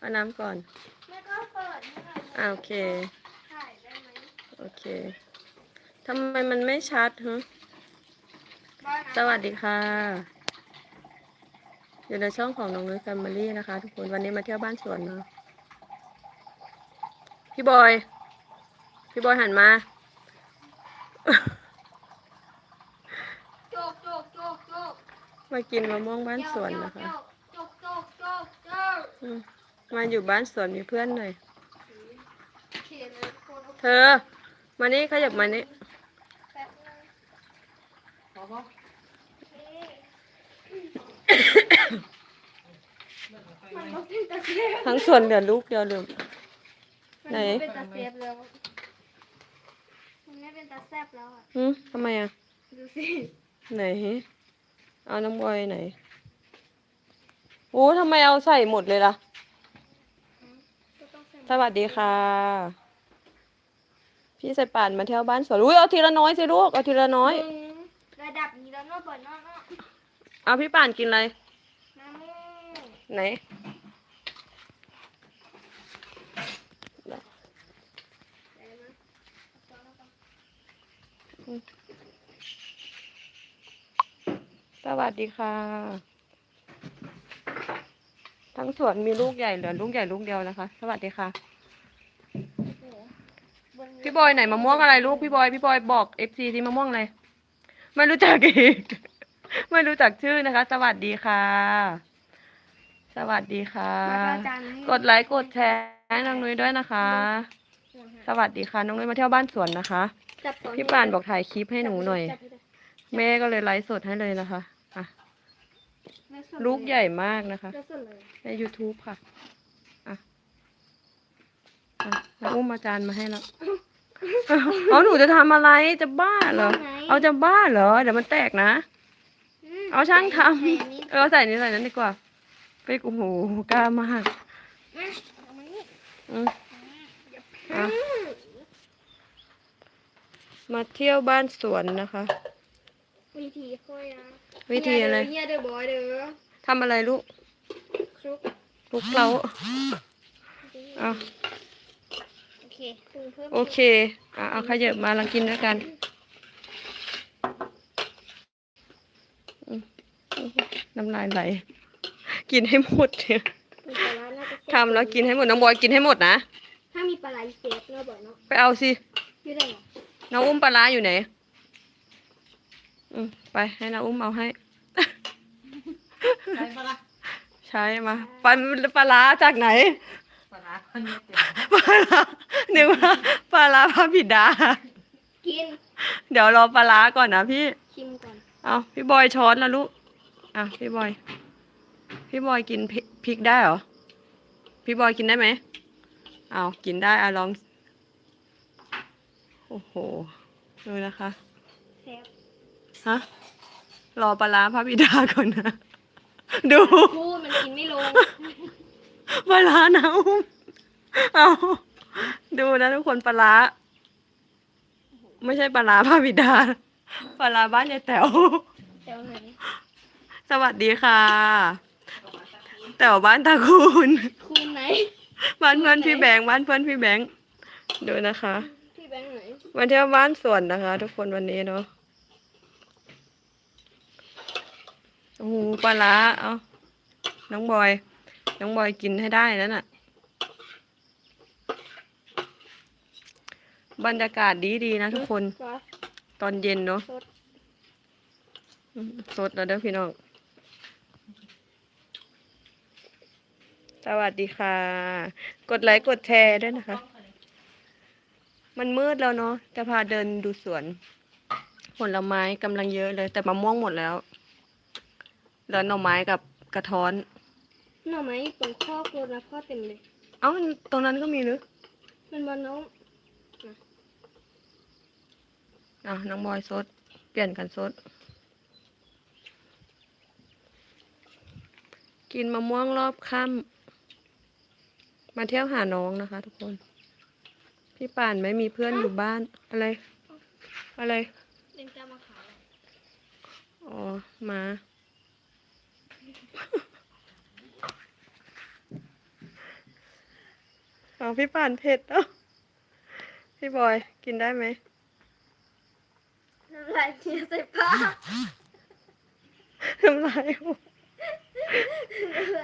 เอาน้ำก่อนแม่ก็เปิดให้หน่อยอ่าโอเคถ่ายได้ไหมโอเคทำไมมันไม่ชัดฮะบ้านสวัสดีค่ะ อยู่ในช่องของน้องนุ้ยแฟมิลี่นะคะ ทุกคนวันนี้มาเที่ยวบ้านสวนเนาะพี่บอย พี่บอยหันมา โจกโจกโจกโจกมากินมะม่วงบ้านสวนนะคะโจกโจกโจกโจกอืม มาอยู่บ้านสวนมีเพื่อนหน่อยเขียนเลยคนเธอ มานี่ขยับมานี่แป๊บนึงมันก็เป็นตาเสียบทั้งสวนเหลือลูกเดียวลืมไหนมันเป็นตาเสียบแล้วมันไม่เป็นตาแซบแล้วอะหืมทำไมอะ ดูสิ ไหน เอาน้ำบอยไหน โอ้ทำไมเอาใส่หมดเลยล่ะก็ต้องใส่สวัสดีค่ะ พี่ใส่ป่านมาเที่ยวบ้านสวนอุ้ยเอาทีละน้อยสิลูกเอาทีละน้อยอืมระดับนี้แล้วเนาะเปิดเนาะเนาะเอาพี่ป่านกินอะไรน้ำมูกไหนได้ไหมเอาแล้วกันสวัสดีค่ะ ทั้งสวนมีลูกใหญ่เหลือลูกใหญ่ลูกเดียวนะคะ สวัสดีค่ะโอ้โหบนเรืพี่บอยไหนมะม่วงอะไรลูกพี่บอยพี่บอยบอกเอฟซีที่มะม่วงอะไรไม่รู้จักอีก ไม่รู้จักชื่อนะคะ สวัสดีค่ะ สวัสดีค่ะแล้วก็จานนี้กดไลค์กดแชร์ให้น้องนุ้ยด้วยนะคะ สวัสดีค่ะน้องนุ้ยมาเที่ยวบ้านสวนนะคะจับตอนพี่ป่านบอกถ่ายคลิปให้หนูหน่อยจับให้ได้แม่ก็เลยไลฟ์สดให้เลยนะคะอะไม่สด ลูกใหญ่มากนะคะไม่สดเลยใน YouTube ค่ะ อะอะแล้วอุ้มอาจารย์มาให้แล้วเอาหนูจะทำอะไรจะบ้าเหรอ เอาจะบ้าเหรอ เดี๋ยวมันแตกนะมเอาช่างทใส่อันนี้ำเออใส่นี่ใส่นั้นดีกว่าไปโอ้โหกล้ามากอะเอามานี่อืมอะมาเที่ยวบ้านสวนนะคะ วิธีค่อยนะ วิธีอะไรเฮียเด้อบอยเด้อทำอะไรลูกครุกลูกเราเอาโอเคปรุงเพิ่มโอเคอะเอาขยับมาลังกินด้วยกันอืมน้ำลายไหลกินให้หมดเนี่ยมีปลาร้าน่าจะเสร็จทำแล้วกินให้หมดน้องบอยกินให้หมดนะถ้ามีปลาร้าเซฟเนาะบอยเนาะไปเอาสิอยู่ได้เหรอน้องอุ้มปลาร้าอยู่ไหน อืมไปให้น้าอุ้มเอาให้ ใช่ปะล่ะใช้มาปลาปลาร้าจากไหนปลาร้าคนนี้เต็มปลาร้านึกว่าปลาร้าพระบิดา กินเดี๋ยวรอปลาร้าก่อนนะพี่ ชิมก่อนเอาพี่บอยช้อนละลูก อะพี่บอย พี่บอยกินพริพริกได้เหรอ พี่บอยกินได้ไหมเอากินได้อะลอง โอ้โห ดูนะคะเซฟ ฮะ รอปลาร้าพระบิดาก่อนนะ ดู พูดมันกินไม่ลง ปลาร้านะอุ้มเอาดูนะทุกคนปลาร้า ไม่ใช่ปลาร้าพระบิดา ปลาร้าบ้านยายแต๋วแถวไหนสวัสดีค่ะ แต๋วบ้านตาคูณคูณไหน บ้านเพื่อนพี่แบงค์บ้านเพื่อนพี่แบงค์ดูนะคะ พี่แบงค์ไหนมาเที่ยวบ้านสวนนะคะ ทุกคนวันนี้เนาะโอ้โหปลาร้าเอาน้องบอย น้องบอยกินให้ได้แล้วน่ะ บรรยากาศดีดีๆนะทุกคนวะตอนเย็นเนาะสดอืมสดแล้วเด้อพี่น้อง สวัสดีค่ะ กดไลค์กดแชร์ด้วยนะคะ มันมืดแล้วเนาะ จะพาเดินดูสวน ผลไม้กำลังเยอะเลย แต่มะม่วงหมดแล้ว เหลือหน่อไม้กับกระท้อน หน่อไม้ตรงข้อโคนะพ่อเต็มเลย เอ้าตรงนั้นก็มีหรือมันบอน้องอะน้องบอยสดเปลี่ยนกันสดกินมะม่วงรอบค่ำมาเที่ยวหาน้องนะคะ ทุกคน พี่ป่านไม่มีเพื่อนอยู่บ้านอะไร อะไรเล่นกล้ามาขายอ๋อมา เอาพี่ป่านเผ็ดเอ้าพี่บอยกินได้ไหมน้ำลายเทียใส่ผ้าน้ำลาย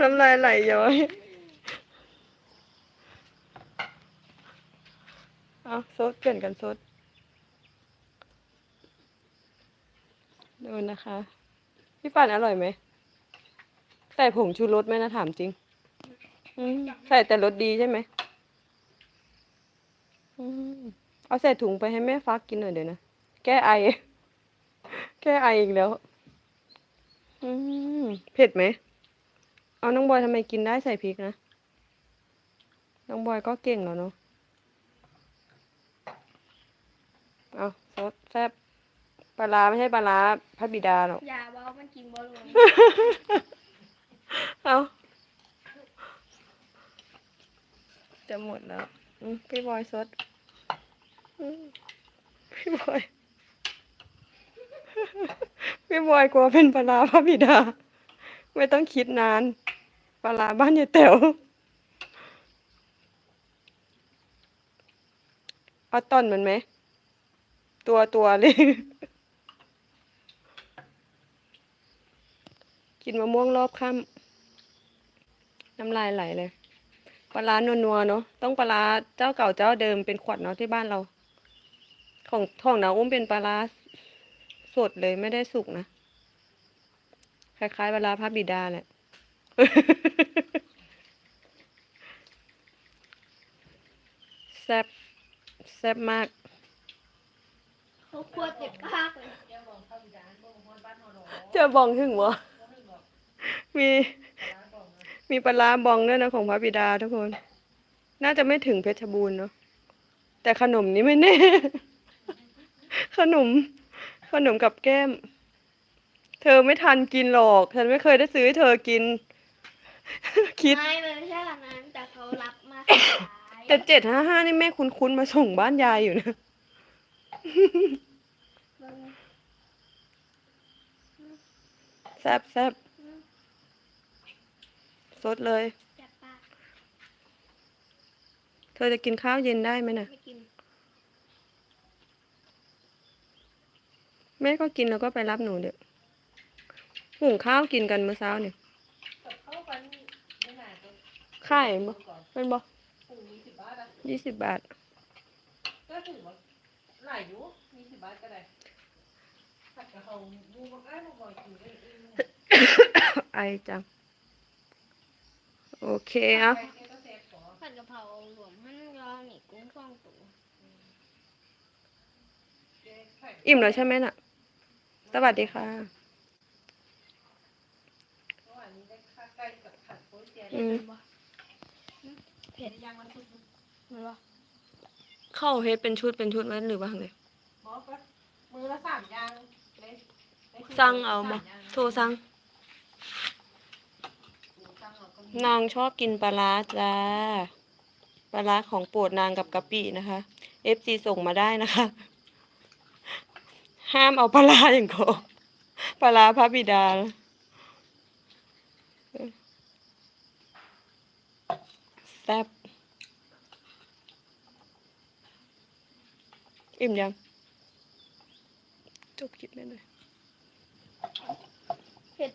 น้ำลายไหลย้อย เอาซดเปลี่ยนกันซดดูนะคะ พี่ป่านอร่อยไหม ใส่ผงชูรสไหมนะถามจริง อืมใส่แต่รสดีใช่ไหมอืมเอาใส่ถุงไปให้แม่ฟักกินหน่อยเดี๋ยวนะ แก้ไอ แก้ไออีกแล้ว อืมเผ็ดไหม เอาน้องบอยทำไมกินได้ใส่พริกนะ น้องบอยก็เก่งแล้วเนาะ เอาซดแซ่บปลาร้าไม่ใช่ปลาร้าพระบิดาหรอก อย่าเว่ามันกินบอลลูน เอาจะหมดแล้วพี่บอยซดพี่บอย พี่บอยกลัวเป็นปลาพระบิดา ไม่ต้องคิดนานปลาร้าบ้านยายแต๋วเอาต้นมันไหม ตัวตัวเลย กินมะม่วงรอบค่ำ น้ำลายไหลเลย ปลาร้านัวๆเนาะ ต้องปลาร้าเจ้าเก่าเจ้าเดิมเป็นขวดเนาะที่บ้านเรา ของของนาอุ้มเป็นปลาร้าสดเลยไม่ได้สุกนะ คล้ายๆปลาร้าพระบิดาแหละแซ่บแซ่บมากเขาครัวเจ็บมากเลยเจอบองถึงวะมี มีปลาร้าบองด้วยนะของพระบิดาทุกคน น่าจะไม่ถึงเพชรบูรณ์เนาะแต่ขนมนี้ไม่แน่ ขนม ขนมกับแก้ม เธอไม่ทันกินหรอก ฉันไม่เคยได้ซื้อให้เธอกิน คิดไม่มันไม่ใช่แบบนั้นแต่เขารับมาขายแต่เจ็ดห้าห้านี่แม่คุ้นๆมาส่งบ้านยายอยู่นะมันแซบแซบ สดเลยเจ็บปากเธอจะกินข้าวเย็นได้ไหมนะไม่กิน แม่ก็กินแล้วก็ไปรับหนูเดี๋ยวหุงข้าวกินกันเมื่อเช้าเนี่ยเข้ากันไม่นานก็ข่ายบ่ก่อนเป็นบ่ปรุงยี่สิบบาทอะยี่สิบบาท ก็ถือว่าหลายอยู่ยี่สิบบาทก็ได้ผัดกะเพราดูมันอ้ายมันบ่อยกินได้เอง ไอจัง โอเคเอาไปแค่ก็แซ่บกว่าผัดกะเพราหลวมหั่นยอหนีกุ้งฟองตัวแก้ไข่อิ่มแล้วใช่ไหมน่ะ สวัสดีค่ะเมื่อวานนี้ได้ข้าวไก่กับผัดโป๊ยเจียอืมเผ็ดยังมันสุกมันวะเข้าเฮ็ดเป็นชุดเป็นชุดไว้หรือว่าไงบอกว่ามือละสามอย่างเลยได้กินสั่งเอาบ่สย่งโทรสั่งสั่งเอาก็มี นางชอบกินปลาร้าจ้าปลาร้าของโปรดนางกับกะปินะคะ FC ส่งมาได้นะคะ ห้ามเอาปลาร้าอย่างเขาปลาร้าพระบิดานะแซ่บอิ่มยัง จบคลิปได้เลยเผ็ด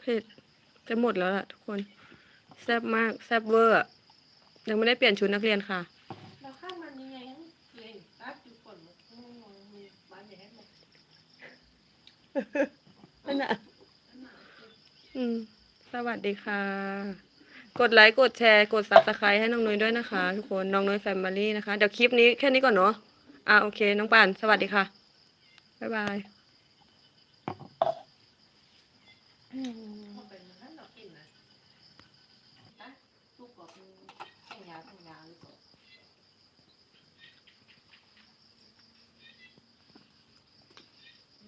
เผ็ด จะหมดแล้วล่ะทุกคนแซ่บมากแซ่บเวอร์ยังไม่ได้เปลี่ยนชุดนักเรียนค่ะเราข้ามมันยังไงเลยตัดอยู่ฝนมีบ้านใหญ่ให้หมดนั่นน่ะอืมสวัสดีค่ะ กดไลค์กดแชร์กดซับสไครต์ให้น้องนุ้ยด้วยนะคะ ทุกคนน้องนุ้ยแฟมิลี่นะคะ เดี๋ยวคลิปนี้แค่นี้ก่อนเนาะอะโอเค น้องปานสวัสดีค่ะ บ๊ายบาย มันเป็นมันนั่นเรากินนะนะลูกบอกมันแข่งยาวแข่งยาวหรือเปล่า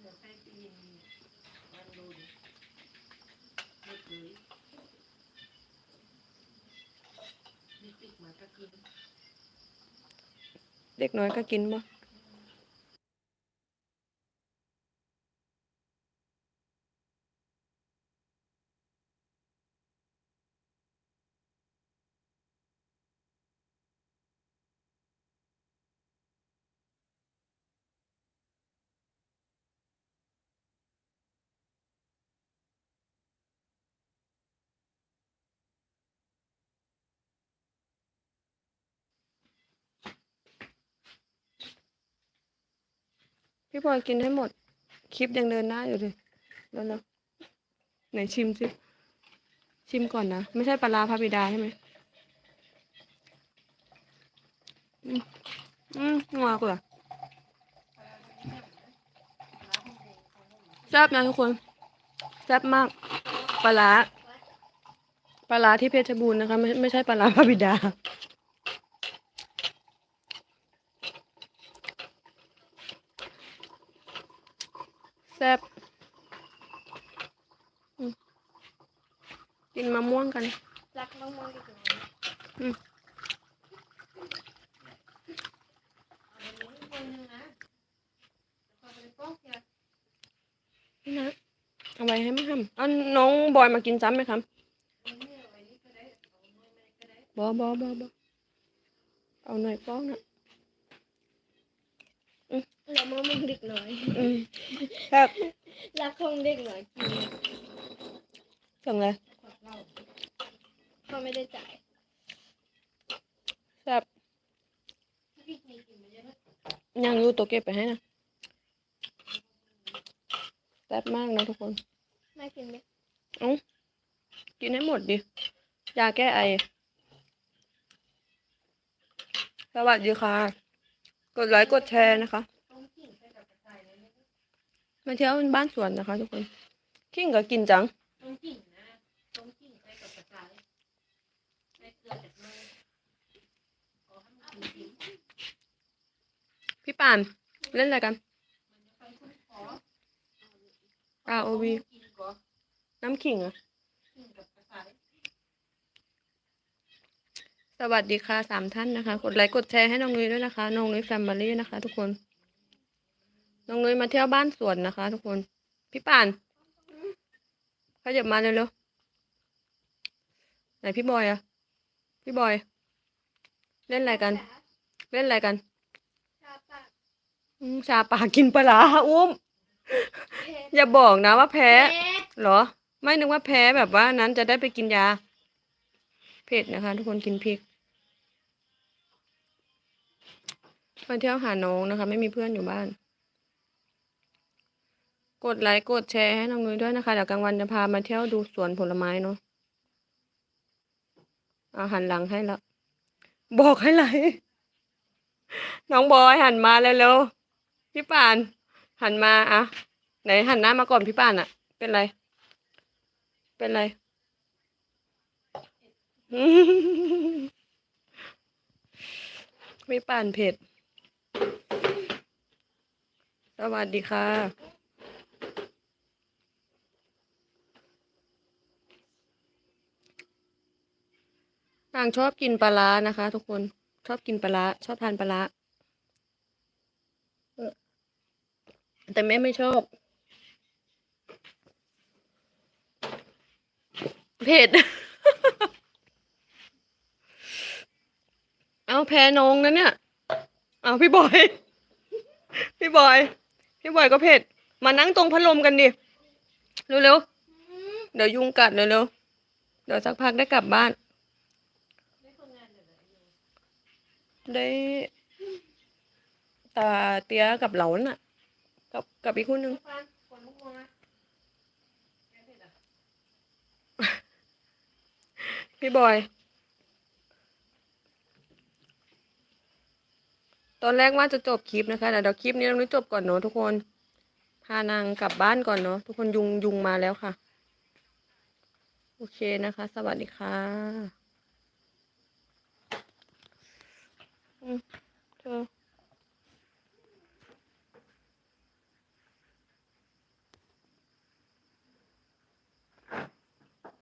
เดี๋ยวให้ปีนมันดูดิเล็กเลยมีติกมาก็กิน เด็กน้อยก็กินบ่ พี่พลอยกินให้หมด คลิปยังเดินหน้าอยู่เลยแล้วแล้วไหนชิมสิชิมก่อนนะ ไม่ใช่ปลาร้าบิดาใช่ไหมอืมอืมงัวกว่าแซ่บนะทุกคนแซ่บมาก ปลาปลาที่เพชรบูรณ์นะคะ ไม่ไม่ใช่ปลาร้าบิดา แซ่บอืมกินมะม่วงกัน รักมากๆจริง คนนึงนะพอไปป้องยา นี่นะ เอาไว้ให้มั้งครับเอาน้องบอยมากินซ้ำไหมครับคนนี้เอาไว้นี่ก็ได้เอาไว้ไม่ก็ได้บอบอบอบอเอาหน่อยป้องนะๆแล้วมองเด็กน้อยอืมแซ่บรักของเด็กน้อยกินสั่งเลยเขาไม่ได้จ่ายแซ่บพี่มีกินมาเยอะนะยังอยู่ตัวเก็บไปให้นะแซ่บมากนะทุกคน แม่กินไหมกินให้หมดดิ ยาแก้ไอ สวัสดีค่ะ กดไลค์กดแชร์นะคะต้องกินใส่กับกระชายเลยนะมาเที่ยวบ้านสวนนะคะ ทุกคน ขิงก็กินจังต้องกินนะต้องกินใส่กับกระชายใส่เกลือจากมือขอให้มันกินกินพี่ป่าน เล่นอะไรกันมันจะไปคุ้มขอ ROV กิ น้ำขิงอะสวัสดีค่ะสามท่านนะคะ กดไลค์กดแชร์ให้น้องนุ้ยด้วยนะคะ น้องนุ้ยแฟมิลี่นะคะ ทุกคน น้องนุ้ยมาเที่ยวบ้านสวนนะคะ ทุกคน พี่ป่านขยับมาเร็วๆไหนพี่บอยอะพี่บอย เล่นอะไรกัน เล่นอะไรกันชาปากกินปลาร้าอุ้ม อย่าบอกนะว่าแพ้ เหรอ ไม่นึกว่าแพ้แบบว่านั้นจะได้ไปกินยา เผ็ดนะคะ ทุกคนกินพริกมาเที่ยวหาน้องนะคะ ไม่มีเพื่อนอยู่บ้าน กดไลค์กดแชร์ให้น้องนุ้ยด้วยนะคะเดี๋ยวกลางวันจะพามาเที่ยวดูสวนผลไม้เนาะเอาหันหลังให้แล้วบอกให้ไหลน้องบอยหันมาเร็วๆพี่ป่าน หันมาอะไหนหันหน้ามาก่อนพี่ป่านอะเป็นไร เป็นไร ไม่ป่านเผ็ด สวัสดีค่ะ นางชอบกินปลาร้านะคะ ทุกคน ชอบกินปลาร้าชอบทานปลาร้าแต่แม่ไม่ชอบ เผ็ด เอาแพ้น้องนะเนี่ย เอาพี่บอย พี่บอย พี่บอยก็เผ็ด มานั่งตรงพัดลมกันดิ เร็วๆ เดี๋ยวยุงกัดเร็วๆ เดี๋ยวสักพักได้กลับบ้าน ได้ตาเตี้ยกับเหลาน่ะ กับกับอีกคนนึง พี่บอย ตอนแรกว่าจะจบคลิปนะคะแต่เดี๋ยวคลิปนี้เราจบก่อนเนาะทุกคน พานางกลับบ้านก่อนเนาะทุกคนยุงยุงมาแล้วค่ะ โอเคนะคะ สวัสดีค่ะเธอ